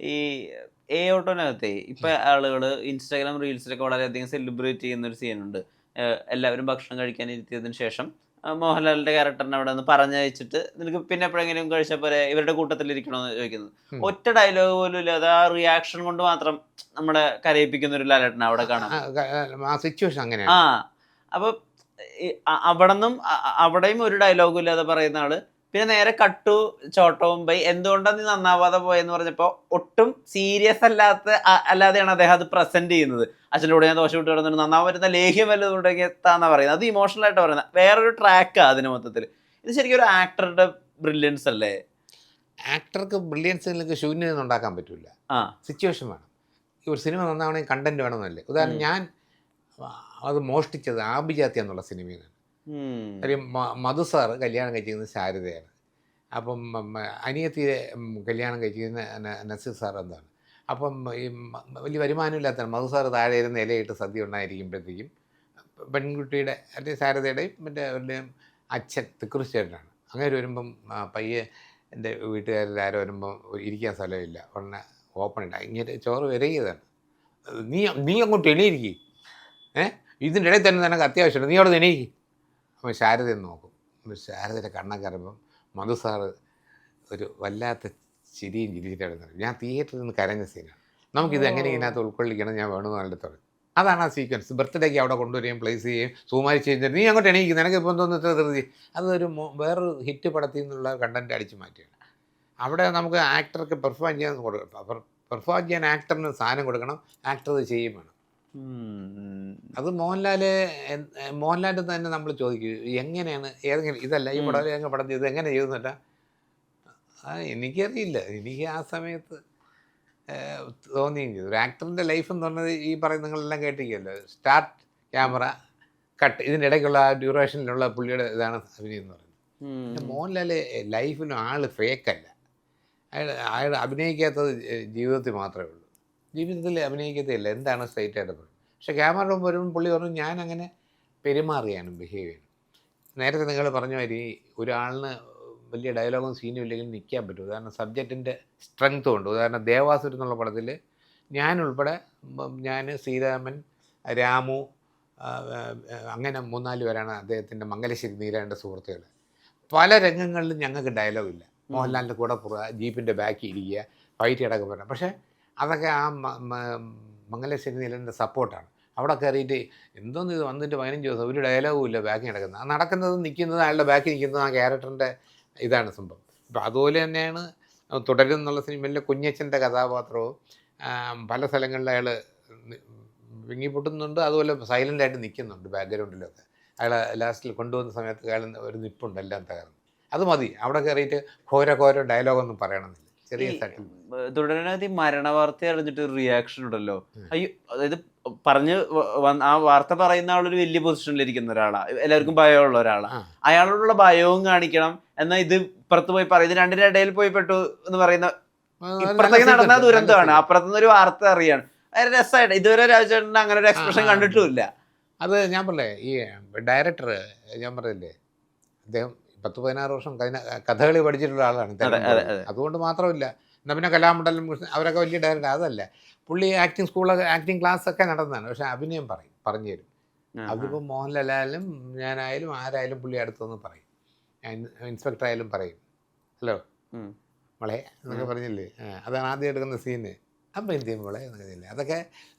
ഈ എ ഓട്ടോനകത്തെ ഇപ്പൊ ആളുകൾ ഇൻസ്റ്റാഗ്രാം റീൽസിലൊക്കെ വളരെയധികം സെലിബ്രേറ്റ് ചെയ്യുന്ന ഒരു സീനുണ്ട് എല്ലാവരും ഭക്ഷണം കഴിക്കാൻ ഇരുത്തിയതിനു ശേഷം ആ, മോഹൻലാലിന്റെ ക്യാരക്ടറിനെ അവിടെ നിന്ന് പറഞ്ഞയച്ചിട്ട് നിനക്ക് പിന്നെ എപ്പോഴെങ്കിലും കഴിച്ച പോലെ ഇവരുടെ കൂട്ടത്തിൽ ഇരിക്കണമെന്ന് ചോദിക്കുന്നത്. ഒറ്റ ഡയലോഗ് പോലും ഇല്ലാതെ ആ റിയാക്ഷൻ കൊണ്ട് മാത്രം നമ്മളെ കരയിപ്പിക്കുന്ന ഒരു ലാലേട്ടനെ അവിടെ കാണാം. ആ, ആ സിറ്റുവേഷൻ അങ്ങനെയാണ്. അപ്പൊ അവിടെ നിന്നും അവിടെയും ഒരു ഡയലോഗും ഇല്ലാതെ പറയുന്ന ആൾ പിന്നെ നേരെ കട്ടു ചോട്ടവും പോയി എന്തുകൊണ്ടാണ് നീ നന്നാവാതെ പോയെന്ന് പറഞ്ഞപ്പോൾ ഒട്ടും സീരിയസ് അല്ലാത്ത അല്ലാതെയാണ് അദ്ദേഹം അത് പ്രസന്റ് ചെയ്യുന്നത്. അച്ഛന്റെ കൂടെ ഞാൻ ദോശ വിട്ട് കിടന്നിട്ട് നന്നാവാൻ പറ്റുന്ന ലേഹ്യം വല്ലതും ഉണ്ടെങ്കിൽ എത്താന്നാ പറയുന്നത്. അത് ഇമോഷണൽ ആയിട്ട് പറയുന്നത്. വേറൊരു ട്രാക്കാണ് അതിന് മൊത്തത്തിൽ ഇത് ശരിക്കും ഒരു ആക്ടറുടെ ബ്രില്യൻസ് അല്ലേ? ആക്ടർക്ക് ബ്രില്യൻസിലേക്ക് ശൂന്യത ഉണ്ടാക്കാൻ പറ്റില്ല ആ. സിറ്റുവേഷൻ വേണം. ഈ ഒരു സിനിമ നന്നാവണമെങ്കിൽ കണ്ടന്റ് വേണമെന്നല്ലേ. ഉദാഹരണം ഞാൻ അത് മോഷ്ടിച്ചത് ആഭിജാത്യ എന്നുള്ള സിനിമയിൽ. മ- മധു സാർ കല്യാണം കഴിച്ചിരുന്ന ശാരദയാണ്. അപ്പം അനിയത്തി അനിയത്തിയെ കല്യാണം കഴിച്ചിരുന്ന നസീർ സാർ എന്താണ്? അപ്പം ഈ വലിയ വരുമാനമില്ലാത്ത മധു സാർ താഴെ ഇരുന്ന് ഇലയിട്ട് സദ്യ ഉണ്ടായിരിക്കുമ്പോഴത്തേക്കും പെൺകുട്ടിയുടെ അല്ലെങ്കിൽ ശാരദയുടെയും മറ്റേ അവരുടെയും അച്ഛൻ തിക്കുറിശ്ശേട്ടനാണ് അങ്ങനെ വരുമ്പം പയ്യെ എന്റെ വീട്ടുകാരിൽ ആരോ വരുമ്പം ഇരിക്കാൻ സ്ഥലമില്ല. ഉടനെ ഓപ്പൺ ഇല്ല ഇങ്ങനെ ചോറ് വരകിയതാണ്. നീ നീ അങ്ങോട്ട് എണീരിക്കും ഏഹ് ഇതിന്റെ ഇടയിൽ തന്നെ നിനക്ക് അത്യാവശ്യമുണ്ട്. നീ അവിടെ എണീക്ക്. അപ്പോൾ ശാരദയെ നോക്കും. ശാരദയുടെ കണ്ണൊക്കെ കയറുമ്പം മധു സാറ് ഒരു വല്ലാത്ത ചിരിയും ചിരിച്ചിട്ടാണ്. ഞാൻ തിയേറ്ററിൽ നിന്ന് കരഞ്ഞ സീനാണ് നമുക്കിത് എങ്ങനെ ഇതിനകത്ത് ഉൾക്കൊള്ളിക്കണം ഞാൻ വേണമെന്ന് തുടങ്ങി. അതാണ് ആ സീക്വൻസ് ബർത്ത്ഡേക്ക് അവിടെ കൊണ്ടുവരികയും പ്ലേസ് ചെയ്യുകയും സുമാരി ചെയ്തിട്ട് നീ അങ്ങോട്ട് എണീക്കും നിനക്ക് ഇപ്പം തോന്നുന്നു ഇത്ര ധൃതി? അതൊരു വേറൊരു ഹിറ്റ് പടത്തിൽ നിന്നുള്ള കണ്ടന്റ് അടിച്ചു മാറ്റിയാണ് അവിടെ നമുക്ക് ആക്ടർക്ക് പെർഫോം ചെയ്യാൻ കൊടുക്കണം പെർഫോം ചെയ്യാൻ ആക്ടറിന് സാധനം കൊടുക്കണം ആക്ടർ ചെയ്യും. അത് മോഹൻലാൽ മോഹൻലാലിന്റെ തന്നെ നമ്മൾ ചോദിക്കും എങ്ങനെയാണ്? ഏതെങ്കിലും ഇതല്ല ഈ. പടം ഞങ്ങൾ പടം ചെയ്ത് എങ്ങനെ ചെയ്തെന്നില്ല ആ എനിക്കറിയില്ല. എനിക്ക് ആ സമയത്ത് തോന്നിയും ചെയ്തു. ഒരു ആക്ടറിന്റെ ലൈഫ് എന്ന് പറഞ്ഞത് ഈ പറയുന്ന നിങ്ങളെല്ലാം കേട്ടിരിക്കുമല്ലോ സ്റ്റാർട്ട് ക്യാമറ കട്ട് ഇതിന്റെ ഇടയ്ക്കുള്ള ആ ഡ്യൂറേഷനിലുള്ള പുള്ളിയുടെ ഇതാണ് അഭിനയം എന്ന് പറയുന്നത്. മോഹൻലാൽ ലൈഫിലും ആൾ ഫേക്കല്ല അയാൾ അയാൾ അഭിനയിക്കാത്തത് ജീവിതത്തിൽ മാത്രമേ ഉള്ളൂ. ജീവിതത്തിൽ അഭിനയിക്കത്തില്ല. എന്താണ് സ്ട്രൈറ്റ് ആയിട്ട് പക്ഷേ ക്യാമറ വരുമ്പോൾ പുള്ളി പറഞ്ഞു ഞാൻ അങ്ങനെ പെരുമാറിയാണ് ബിഹേവ് ചെയ്യണം നേരത്തെ നിങ്ങൾ പറഞ്ഞ മാതിരി ഒരാളിന് വലിയ ഡയലോഗും സീനും ഇല്ലെങ്കിൽ നിൽക്കാൻ പറ്റും. ഉദാഹരണം സബ്ജക്റ്റിന്റെ സ്ട്രെങ്ത് ഉണ്ട് ഉദാഹരണം ദേവാസുരം എന്നുള്ള പടത്തിൽ ഞാനുൾപ്പെടെ ഞാൻ ശ്രീരാമൻ രാമു അങ്ങനെ മൂന്നാൽ പേരാണ് അദ്ദേഹത്തിന്റെ മംഗലശ്ശേരി നീരാന്റെ സുഹൃത്തുക്കൾ. പല രംഗങ്ങളിലും ഞങ്ങൾക്ക് ഡയലോഗില്ല മോഹൻലാലിന്റെ കൂടെ പുറ ജീപ്പിന്റെ ബാക്കിൽ ഇരിക്കുക ഫൈറ്റ് കിടക്കുക പറയാം പക്ഷേ അതൊക്കെ ആ മ- മ- മംഗലശ്ശേരി നീലന്റെ സപ്പോർട്ടാണ്. അവിടെ കയറിയിട്ട് എന്തോന്ന് ഇത് വന്നിട്ട് പതിനഞ്ച് ദിവസം ഒരു ഡയലോഗും ഇല്ല ബാക്കി നടക്കുന്നത്. ആ നടക്കുന്നത് നിൽക്കുന്നത് അയാളുടെ ബാക്കി നിൽക്കുന്നത് ആ ക്യാരക്ടറിന്റെ ഇതാണ് സംഭവം. അപ്പോൾ അതുപോലെ തന്നെയാണ് തുടരും എന്നുള്ള സിനിമയിലെ കുഞ്ഞച്ചന്റെ കഥാപാത്രവും പല സ്ഥലങ്ങളിൽ അയാൾ വിങ്ങിപ്പൊട്ടുന്നുണ്ട്. അതുപോലെ സൈലന്റ് ആയിട്ട് നിൽക്കുന്നുണ്ട് ബാക്ക്ഗ്രൗണ്ടിലൊക്കെ അയാൾ ലാസ്റ്റിൽ കൊണ്ടുവന്ന സമയത്ത് അയാൾ ഒരു നിപ്പുണ്ട് എല്ലാം തകർന്നു. അത് മതി. അവിടെ കയറിയിട്ട് ഘോര ഘോര ഡയലോഗൊന്നും പറയണമെന്നില്ല. ചെറിയ തുടരണതി മരണ വാർത്ത അറിഞ്ഞിട്ട് റിയാക്ഷൻ ഉണ്ടല്ലോ. അയ്യോ അതായത് പറഞ്ഞ് ആ വാർത്ത പറയുന്ന ആളൊരു വലിയ പൊസിഷനിലിരിക്കുന്ന ഒരാളാ. എല്ലാവർക്കും ഭയമുള്ള ഒരാളാ. അയാളോടുള്ള ഭയവും കാണിക്കണം. എന്നാൽ ഇത് ഇപ്പുറത്ത് പോയി പറയും ഇത് രണ്ടിന്റെ ഇടയിൽ പോയി പെട്ടു എന്ന് പറയുന്ന ഇപ്പുറത്തേക്ക് നടന്ന ദുരന്തമാണ് അപ്പുറത്തുനിന്ന് ഒരു വാർത്ത അറിയാണ്. രസമായിട്ട്. ഇതുവരെ രാജേട്ടൻ അങ്ങനെ ഒരു എക്സ്പ്രഷൻ. കണ്ടിട്ടുമില്ല. അത് ഞാൻ പറഞ്ഞേ ഈ ഡയറക്ടർ ഞാൻ പറഞ്ഞില്ലേ അദ്ദേഹം പത്ത് പതിനാറ് വർഷം കഥ- കഥകളി പഠിച്ചിട്ടുള്ള ആളാണ് അതെ, അതെ, അതെ. അതുകൊണ്ട് മാത്രമല്ല. എന്നാൽ പിന്നെ കലാമണ്ഡലം കൃഷ്ണൻ അവരൊക്കെ വലിയ ഡയറക്ടർ അതല്ല. പുള്ളി ആക്ടിങ് സ്കൂളൊക്കെ ആക്ടിങ് ക്ലാസ് ഒക്കെ നടന്നതാണ് പക്ഷെ അഭിനയം പറയും പറഞ്ഞു തരും. അതിപ്പോൾ മോഹൻലാലായാലും ഞാനായാലും ആരായാലും പുള്ളി അടുത്തൊന്ന് പറയും. ഇൻസ്പെക്ടർ ആയാലും പറയും. ഹലോ മളെ എന്നൊക്കെ പറഞ്ഞില്ലേ? അതാണ് ആദ്യം എടുക്കുന്ന സീന് അപ്പം എന്ത് ചെയ്യും മോളെ എന്നൊക്കെ അതൊക്കെ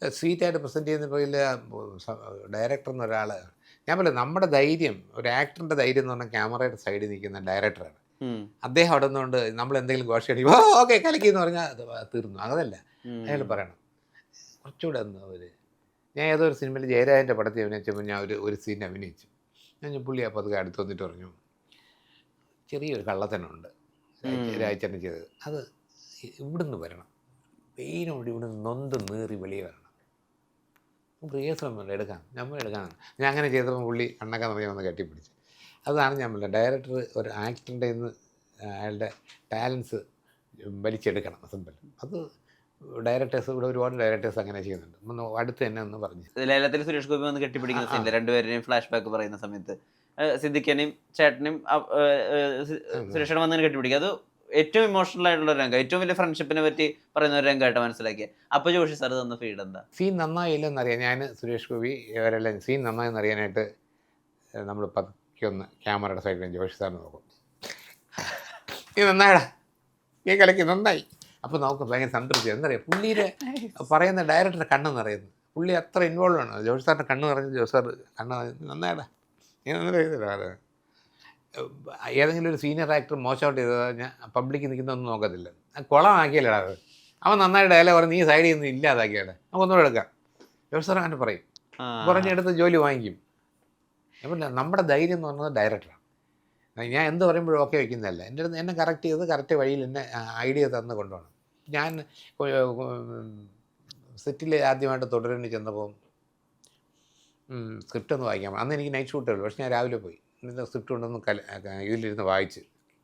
സ്വീറ്റായിട്ട് പ്രസന്റ് ചെയ്യുന്ന ഡയറക്ടർ എന്നൊരാൾ ഞാൻ പറയാം നമ്മുടെ ധൈര്യം ഒരു ആക്ടറിന്റെ ധൈര്യം എന്ന് പറഞ്ഞാൽ ക്യാമറയുടെ സൈഡിൽ നിൽക്കുന്ന ഡയറക്ടറാണ് അദ്ദേഹം അവിടെ നിന്നുകൊണ്ട് നമ്മൾ എന്തെങ്കിലും ഘോഷ അടിക്കും ഓ ഓക്കെ കലക്കി എന്ന് പറഞ്ഞാൽ അത് തീർന്നു. അതല്ല. അയാൾ പറയണം കുറച്ചുകൂടെ ഒന്ന് ഞാൻ ഏതോ ഒരു സിനിമയിൽ ജയരാജന്റെ പടത്തിൽ അഭിനയിച്ചപ്പോൾ ഞാൻ ഒരു ഒരു സീൻ അഭിനയിച്ചു. ഞാൻ പുള്ളി അപ്പോൾ അത് അടുത്ത് വന്നിട്ട് പറഞ്ഞു ചെറിയൊരു കള്ളത്തനുണ്ട്. രാജച്ചേട്ടൻ ചെയ്തത്. അത് ഇവിടുന്ന് വരണം. പെയിനോട് ഇവിടുന്ന് നൊന്ത് നീറി വെളിയെ വരണം. വേണ്ട എടുക്കാം. നമ്മൾ എടുക്കാം. ഞാൻ അങ്ങനെ ചെയ്തപ്പോൾ പുള്ളി കണ്ണൊക്കെ നിറയെ വന്ന് കെട്ടിപ്പിടിച്ച്. അതാണ് ഞാൻ പറഞ്ഞത്. ഡയറക്ടർ ഒരു ആക്ടറിന്റെ നിന്ന് അയാളുടെ ടാലൻസ് വലിച്ചെടുക്കണം. സിമ്പിൾ. അത് ഡയറക്ടേഴ്സ് ഇവിടെ ഒരുപാട് ഡയറക്ടേഴ്സ് അങ്ങനെ ചെയ്യുന്നുണ്ട്. ഒന്ന് അടുത്ത് തന്നെ ഒന്ന് പറഞ്ഞു ലേലത്തിൽ സുരേഷ് ഗോപി വന്ന് കെട്ടിപ്പിടിക്കുന്ന സീൻ രണ്ടുപേരുടെയും ഫ്ലാഷ് ബാക്ക് പറയുന്ന സമയത്ത് സിദ്ദിഖനെയും ചേട്ടനും. സുരേഷനും വന്ന് കെട്ടിപ്പിടിക്കുക അത് ഏറ്റവും ഇമോഷണൽ ആയിട്ടുള്ള രംഗം. ഏറ്റവും വലിയ ഫ്രണ്ട്ഷിപ്പിനെ പറ്റി പറയുന്ന ഒരു രംഗമായിട്ട് മനസ്സിലാക്കിയത് അപ്പൊ ജോഷി സാർ തന്ന ഫീഡ് എന്താ? സീൻ നന്നായില്ലെന്നറിയാം ഞാൻ സുരേഷ് ഗോപി ഇവരെല്ലാം സീൻ നന്നായെന്ന് അറിയാനായിട്ട് നമ്മൾ പതുക്കെ ഒന്ന് ക്യാമറയുടെ സൈഡിൽ ജോഷി സാറിന് നോക്കും. നീ നന്നായടാ. നീ കളിക്ക് നന്നായി. അപ്പോൾ നമുക്ക് ഭയങ്കര സംതൃപ്തി. എന്തറിയാം? പുള്ളിയുടെ പറയുന്ന ഡയറക്ടറുടെ കണ്ണെന്ന് അറിയുന്നത് പുള്ളി അത്ര ഇൻവോൾവ് ആണ്. ജോഷി സാറിന്റെ കണ്ണ് നിറഞ്ഞ് ജോഷി സാർ കണ്ണ് നന്നായടാ. നീ നന്നായി ഏതെങ്കിലും ഒരു സീനിയർ ആക്ടർ മോശമായിട്ട് ചെയ്തത് ഞാൻ പബ്ലിക്കിൽ നിൽക്കുന്നൊന്നും നോക്കത്തില്ല. കുളമാക്കിയല്ലടാ അത്. അവൻ നന്നായിട്ട് ഡയലോഗ് പറഞ്ഞ് നീ സൈഡിൽ നിന്ന് ഇല്ലാതാക്കിയാടെ. നമുക്കൊന്നുകൂടെ എടുക്കാം. ജോഷി സാർ അങ്ങനെ പറയും. കുറഞ്ഞെടുത്ത് ജോലി വാങ്ങിക്കും. അപ്പം നമ്മുടെ ധൈര്യം എന്ന് പറഞ്ഞത് ഡയറക്ടറാണ് ഞാൻ എന്ത് പറയുമ്പോഴും ഓക്കെ വയ്ക്കുന്നതല്ല എന്റെ അടുത്ത് എന്നെ കറക്റ്റ് ചെയ്ത് കറക്റ്റ് വഴിയിൽ എന്നെ ഐഡിയ തന്ന് കൊണ്ടുപോകണം. ഞാൻ സെറ്റിൽ ആദ്യമായിട്ട് തുടരേണ്ടി ചെന്നപ്പോൾ സ്ക്രിപ്റ്റ് ഒന്ന് വായിക്കാൻ അന്ന് എനിക്ക് നൈറ്റ് ഷൂട്ടേ ഉള്ളൂ. പക്ഷെ ഞാൻ രാവിലെ പോയി. എന്നിട്ട് സ്ക്രിപ്റ്റ് കൊണ്ടൊന്ന് കല ഇതിലിരുന്ന് വായിച്ച്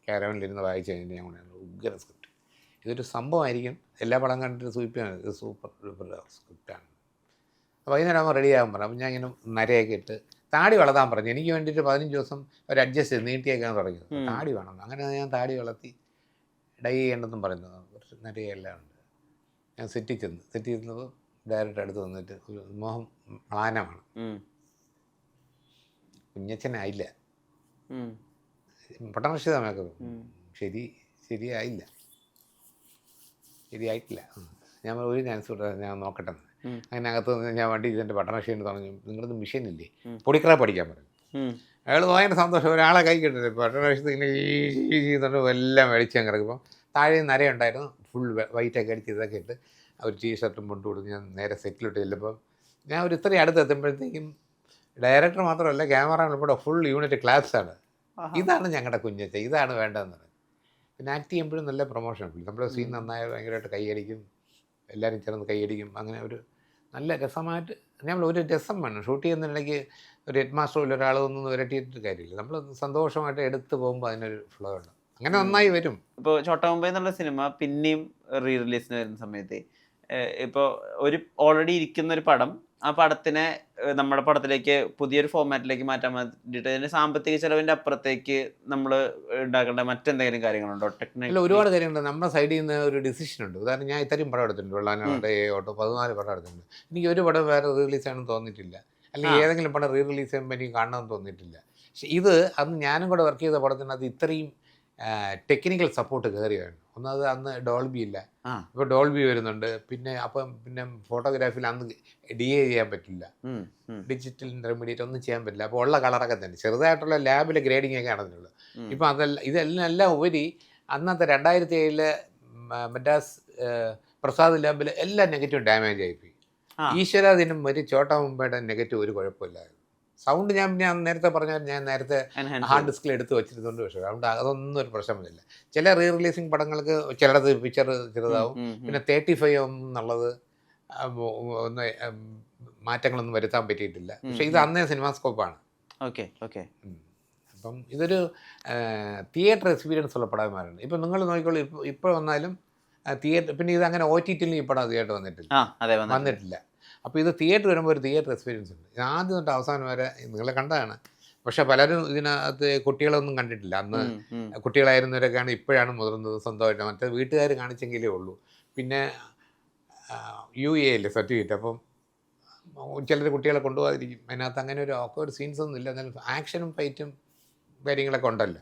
കാരവനിലിരുന്ന് വായിച്ച് കഴിഞ്ഞിട്ട് ഞാൻ കൊണ്ടുവന്നു. ഉഗ്ര സ്ക്രിപ്റ്റ്. ഇതൊരു സംഭവമായിരിക്കും. എല്ലാ പടം കണ്ടിട്ട് സൂപ്പിയാണ് ഇത് സൂപ്പർ സൂപ്പർ സ്ക്രിപ്റ്റാണ്. വൈകുന്നേരം ആകുമ്പോൾ റെഡി ആകാൻ പറഞ്ഞു അപ്പം ഞാൻ ഇങ്ങനെ നരയൊക്കെ ഇട്ട് താടി വളർത്താൻ പറഞ്ഞു. എനിക്ക് വേണ്ടിയിട്ട് പതിനഞ്ച് ദിവസം ഒരു അഡ്ജസ്റ്റ് ചെയ്ത് നീട്ടിയേക്കാൻ തുടങ്ങി. താടി വേണം. അങ്ങനെ ഞാൻ താടി വളർത്തി ഡൈ ചെയ്യേണ്ടെന്നും പറയുന്നു. കുറച്ച് നരയെല്ലാം ഉണ്ട്. ഞാൻ സെറ്റിൽ ചെന്ന് സെറ്റിൽ ചെന്നപ്പോൾ ഡയറക്റ്റ് അടുത്ത് വന്നിട്ട് ഒരു മോഹം മ്ലാനമാണ്. ഉം. ഉം. പട്ടണക്ഷിതമൊക്കെ ശരി ശരിയായില്ല. ശരിയായിട്ടില്ല. ഞാൻ ഒരു ചാൻസ് കൊടുത്താൽ ഞാൻ നോക്കട്ടെ. അങ്ങനെ അകത്ത് നിന്ന് ഞാൻ വണ്ടി ഇതിന്റെ പട്ടണ ഷീൻ തുടങ്ങി. നിങ്ങളത് മെഷീൻ ഇല്ലേ. പൊടിക്കറ പഠിക്കാൻ പറഞ്ഞു. അയാൾ ഭയങ്കര സന്തോഷം. ഒരാളെ കൈ കിട്ടില്ല പട്ടണക്ഷത്ത് ഇങ്ങനെ ഈ ചെയ്തുകൊണ്ട് എല്ലാം വെളിച്ചം കിടക്കുമ്പോൾ താഴെ നരയുണ്ടായിരുന്നു. ഫുൾ വൈറ്റൊക്കെ അടിച്ച് ഇതൊക്കെ ഇട്ട്. അവർ ടീ ഷർട്ടും മുണ്ടും കൊടുത്ത് ഞാൻ നേരെ സെറ്റിലോട്ട് ചെല്ലുമ്പോൾ ഞാൻ ഒരു ഇത്രയും അടുത്ത് എത്തുമ്പോഴത്തേക്കും ഡയറക്ടർ മാത്രമല്ല ക്യാമറ ഉൾപ്പെടെ ഫുൾ യൂണിറ്റ് ക്ലാസ് ആണ്. ഇതാണ് ഞങ്ങളുടെ കുഞ്ഞച്ച ഇതാണ് വേണ്ടതെന്ന് പിന്നെ ആക്ട് ചെയ്യുമ്പോഴും നല്ല പ്രൊമോഷൻ നമ്മുടെ സീൻ. നന്നായ ഭയങ്കരമായിട്ട് കൈയടിക്കും. എല്ലാവരും ചേർന്ന് കൈയടിക്കും. അങ്ങനെ ഒരു നല്ല രസമായിട്ട് നമ്മൾ ഒരു രസം വേണം. ഷൂട്ട് ചെയ്യുന്നതിനിടയ്ക്ക് ഒരു ഹെഡ് മാസ്റ്റർ ഒരാൾ ഒന്നും വരട്ടിയിട്ട് കാര്യമില്ല. നമ്മൾ സന്തോഷമായിട്ട് എടുത്ത് പോകുമ്പോൾ അതിനൊരു ഫ്ലോ ഉണ്ട്. അങ്ങനെ നന്നായി വരും. ഇപ്പോൾ ചോട്ടാമുംബൈ എന്നുള്ള സിനിമ പിന്നെയും റീ റിലീസിന് വരുന്ന സമയത്ത് ഇപ്പോൾ ഒരു ഓൾറെഡി ഇരിക്കുന്ന ഒരു പടം ആ പടത്തിനെ നമ്മുടെ പടത്തിലേക്ക് പുതിയൊരു ഫോർമാറ്റിലേക്ക് മാറ്റാൻ വേണ്ടിയിട്ട് അതിന്റെ സാമ്പത്തിക ചെലവിന്റെ അപ്പുറത്തേക്ക് നമ്മൾ ഉണ്ടാക്കേണ്ട മറ്റെന്തെങ്കിലും കാര്യങ്ങളുണ്ടോ? ടെക്നിക്കൽ ഒരുപാട് കാര്യങ്ങളുണ്ട്. നമ്മുടെ സൈഡിൽ നിന്ന് ഒരു ഡിസിഷൻ ഉണ്ട്. ഉദാഹരണം ഞാൻ ഇത്രയും പടം എടുത്തിട്ടുണ്ട്. വെള്ളാനാവട്ടെ ഏ ഓട്ടോ പതിനാല് പടം എടുത്തിട്ടുണ്ട്. എനിക്ക് ഒരു പടം വേറെ റിലീസ് ചെയ്യണമെന്ന് തോന്നിയിട്ടില്ല. അല്ലെങ്കിൽ. ഏതെങ്കിലും പടം റീ റിലീസ് ചെയ്യുമ്പോൾ എനിക്ക് കാണണമെന്ന് തോന്നിയിട്ടില്ല. പക്ഷെ ഇത് അന്ന് ഞാനും കൂടെ വർക്ക് ചെയ്ത പടത്തിനകത്ത് ഇത്രയും ടെക്നിക്കൽ സപ്പോർട്ട് കയറിയാണ് ഒന്നത് അന്ന് ഡോൾബി ഇല്ല. ഇപ്പൊ ഇപ്പോൾ ഡോൾബി വരുന്നുണ്ട്. പിന്നെ അപ്പം പിന്നെ ഫോട്ടോഗ്രാഫിയിൽ അന്ന് ഡി എ ചെയ്യാൻ പറ്റില്ല. ഡിജിറ്റൽ ഇന്റർമീഡിയറ്റ് ഒന്നും ചെയ്യാൻ പറ്റില്ല. അപ്പോൾ ഉള്ള കളറൊക്കെ തന്നെ. ചെറുതായിട്ടുള്ള ലാബിലെ ഗ്രേഡിംഗ് ഒക്കെ ആണെന്നുള്ളൂ ഇപ്പം അതല്ല ഇതെല്ലാം എല്ലാം ഉപരി അന്നത്തെ രണ്ടായിരത്തി ഏഴിൽ മദ്രാസ് പ്രസാദ് ലാബിൽ എല്ലാം നെഗറ്റീവ് ഡാമേജ് ആയിപ്പോയി. ഈശ്വര ദിനം വരെ ചോട്ടാ മുമ്പേടെ നെഗറ്റീവ് ഒരു കുഴപ്പമില്ലായിരുന്നു. സൗണ്ട് ഞാൻ ഞാൻ നേരത്തെ പറഞ്ഞ ഞാൻ നേരത്തെ ഹാർഡ് ഡിസ്കിൽ എടുത്ത് വെച്ചിരുന്നുണ്ട് പക്ഷേ അതുകൊണ്ട് അതൊന്നും ഒരു പ്രശ്നമില്ല. ചില റീ റിലീസിങ് പടങ്ങൾക്ക് ചിലത് പിക്ചർ ചെറുതാവും. പിന്നെ തേർട്ടി ഫൈവ് എന്നുള്ളത് ഒന്ന് മാറ്റങ്ങളൊന്നും വരുത്താൻ പറ്റിയിട്ടില്ല. പക്ഷെ ഇത് അന്നേ സിനിമാസ്കോപ്പാണ് ഓക്കെ ഓക്കെ അപ്പം ഇതൊരു തിയേറ്റർ എക്സ്പീരിയൻസ് ഉള്ള പടമാരുണ്ട് ഇപ്പം നിങ്ങൾ നോക്കിക്കോളൂ ഇപ്പോൾ ഇപ്പോൾ വന്നാലും തിയേറ്റർ പിന്നെ ഇത് അങ്ങനെ ഒ ടി ടിയിൽ ഈ പടം തിയേറ്റർ വന്നിട്ടില്ല. വന്നിട്ടില്ല. അപ്പോൾ ഇത് തിയേറ്റർ വരുമ്പോൾ ഒരു തിയേറ്റർ എക്സ്പീരിയൻസ് ഉണ്ട്. ഞാൻ ആദ്യം തൊട്ട് അവസാനം വരെ നിങ്ങളെ കണ്ടതാണ്. പക്ഷെ പലരും ഇതിനകത്ത് കുട്ടികളൊന്നും കണ്ടിട്ടില്ല. അന്ന്. കുട്ടികളായിരുന്നവരൊക്കെയാണ് ഇപ്പോഴാണ് മുതിർന്നത് സ്വന്തമായിട്ട്. മറ്റേ വീട്ടുകാർ കാണിച്ചെങ്കിലേ ഉള്ളൂ. പിന്നെ യു എ അല്ലേ സർട്ടിഫിക്കറ്റ്. അപ്പം ചിലർ കുട്ടികളെ കൊണ്ടുപോകാതിരിക്കും. അതിനകത്ത് അങ്ങനെ ഒരു ഒക്കെ ഒരു സീൻസ് ഒന്നും ഇല്ല. എന്നാലും ആക്ഷനും ഫൈറ്റും കാര്യങ്ങളൊക്കെ ഉണ്ടല്ലോ.